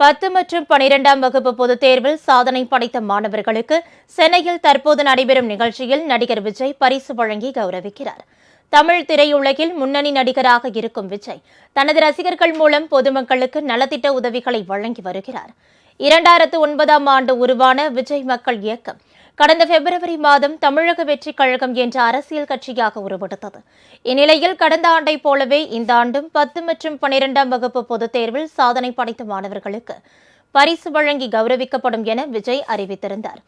பத்து மற்றும் பனிரெண்டாம் வகுப்பு பொதுத் தேர்வில் சாதனை படைத்த மாணவர்களுக்கு சென்னையில் தற்போது நடைபெறும் நிகழ்ச்சியில் நடிகர் விஜய் பரிசு வழங்கி கௌரவிக்கிறார். தமிழ் திரையுலகில் முன்னணி நடிகராக இருக்கும் விஜய் தனது ரசிகர்கள் மூலம் பொதுமக்களுக்கு நலத்திட்ட உதவிகளை வழங்கி வருகிறார். இரண்டாயிரத்து ஒன்பதாம் ஆண்டு உருவான விஜய் மக்கள் இயக்கம் கடந்த பிப்ரவரி மாதம் தமிழக வெற்றிக் கழகம் என்ற அரசியல் கட்சியாக உருவெடுத்தது. இந்நிலையில் கடந்த ஆண்டைப் போலவே இந்த ஆண்டும் பத்து மற்றும் பனிரெண்டாம் வகுப்பு பொதுத் தேர்வில் சாதனை படைத்த மாணவர்களுக்கு பரிசு வழங்கி கௌரவிக்கப்படும் என விஜய் அறிவித்திருந்தார்.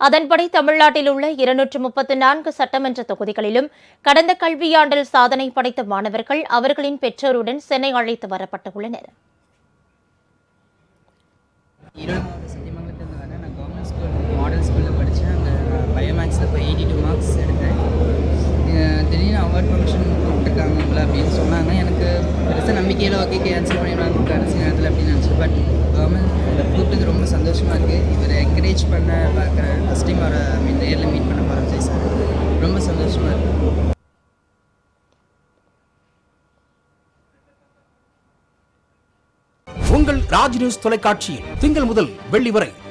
அதன்படி தமிழ்நாட்டில் உள்ள இருநூற்று முப்பத்து நான்கு சட்டமன்ற தொகுதிகளிலும் கடந்த கல்வியாண்டில் சாதனை படைத்த மாணவர்கள் அவர்களின் பெற்றோருடன் சென்னை அழைத்து வரப்பட்டுள்ளனர். நான் கவர்மெண்ட் ஸ்கூல் எடுத்தப்போ எயிட்டி டூ மார்க்ஸ் எடுத்தேன். திடீர்னு அவார்ட் ஃபங்க்ஷன் கூப்பிட்டுருக்காங்க உங்களை அப்படின்னு சொன்னாங்க. எனக்கு பெருசாக நம்பிக்கையில் ஓகே கேன்சல் பண்ணிடுவாங்க. கடைசி நேரத்தில் அப்படின்னு நினச்சேன். பட் கவர்மெண்ட் கூப்பிட்டது ரொம்ப சந்தோஷமாக இருக்குது இவரை என்கரேஜ் பண்ண பார்க்குறேன். ஃபஸ்ட் டைம் அவரை மீன் நேரில் மீட் பண்ண போகிறேன் சார் ரொம்ப சந்தோஷமாக இருக்குது உங்கள் ராஜ் நியூஸ் தொலைக்காட்சியில் திங்கள் முதல் வெள்ளி வரை